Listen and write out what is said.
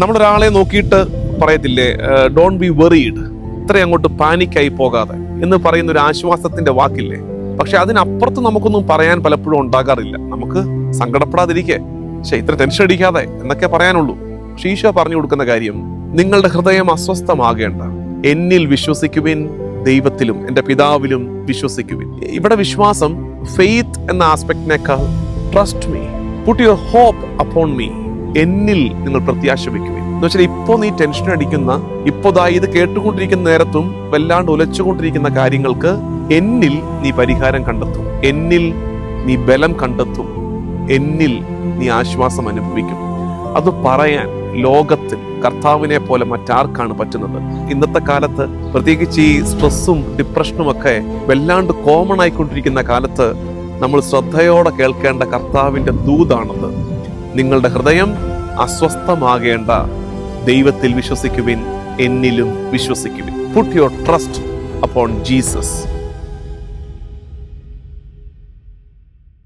നമ്മളൊരാളെ നോക്കിയിട്ട് പറയത്തില്ലേ Don B worried ഇത്ര അങ്ങോട്ട് പാനിക്കായി പോകാതെ എന്ന് പറയുന്ന ഒരു ആശ്വാസത്തിന്റെ വാക്കില്ലേ? പക്ഷെ അതിനപ്പുറത്ത് നമുക്കൊന്നും പറയാൻ പലപ്പോഴും ഉണ്ടാകാറില്ല. നമുക്ക് സങ്കടപ്പെടാതിരിക്കെ. പക്ഷെ ഇത്ര ടെൻഷൻ അടിക്കാതെ എന്നൊക്കെ പറയാനുള്ളൂ. പക്ഷെ ഈശോ പറഞ്ഞു കൊടുക്കുന്ന കാര്യം നിങ്ങളുടെ ഹൃദയം അസ്വസ്ഥമാകേണ്ട. എന്നിൽ വിശ്വസിക്കുവിൻ ദൈവത്തിലും എന്റെ പിതാവിലും വിശ്വസിക്കുവിൻ. ഇവിടെ വിശ്വാസം ഫെയ്ത്ത് എന്ന ആസ്പെക്ടിനേക്കാൾ trust me put your hope upon me എന്നിൽ നിങ്ങൾ പ്രത്യാശ വെക്കുവിൻ എന്ന് വെച്ചാൽ ഇപ്പോൾ നീ ടെൻഷൻ അടിക്കുന്ന ഇപ്പോ ദാ ഇത് കേട്ടുകൊണ്ടിരിക്കുന്ന നേരത്തും വല്ലാണ്ട് ഉലച്ചുകൊണ്ടിരിക്കുന്ന കാര്യങ്ങൾക്ക് എന്നിൽ നീ പരിഹാരം കണ്ടെത്തും. എന്നിൽ നീ ബലം കണ്ടെത്തും. എന്നിൽ നീ ആശ്വാസം അനുഭവിക്കും. അത് പറയാൻ ലോകത്തിൽ കർത്താവിനെ പോലെ മറ്റാർക്കാണ് പറ്റുന്നത്? ഇന്നത്തെ കാലത്ത് പ്രത്യേകിച്ച് ഈ സ്ട്രെസ്സും ഡിപ്രഷനും ഒക്കെ വല്ലാണ്ട് കോമൺ ആയിക്കൊണ്ടിരിക്കുന്ന കാലത്ത് നമ്മൾ ശ്രദ്ധയോടെ കേൾക്കേണ്ട കർത്താവിന്റെ ദൂതാണത് നിങ്ങളുടെ ഹൃദയം അസ്വസ്ഥമാകേണ്ട ദൈവത്തിൽ വിശ്വസിക്കുവിൻ എന്നിലും വിശ്വസിക്കുവിൻ. Put your trust upon Jesus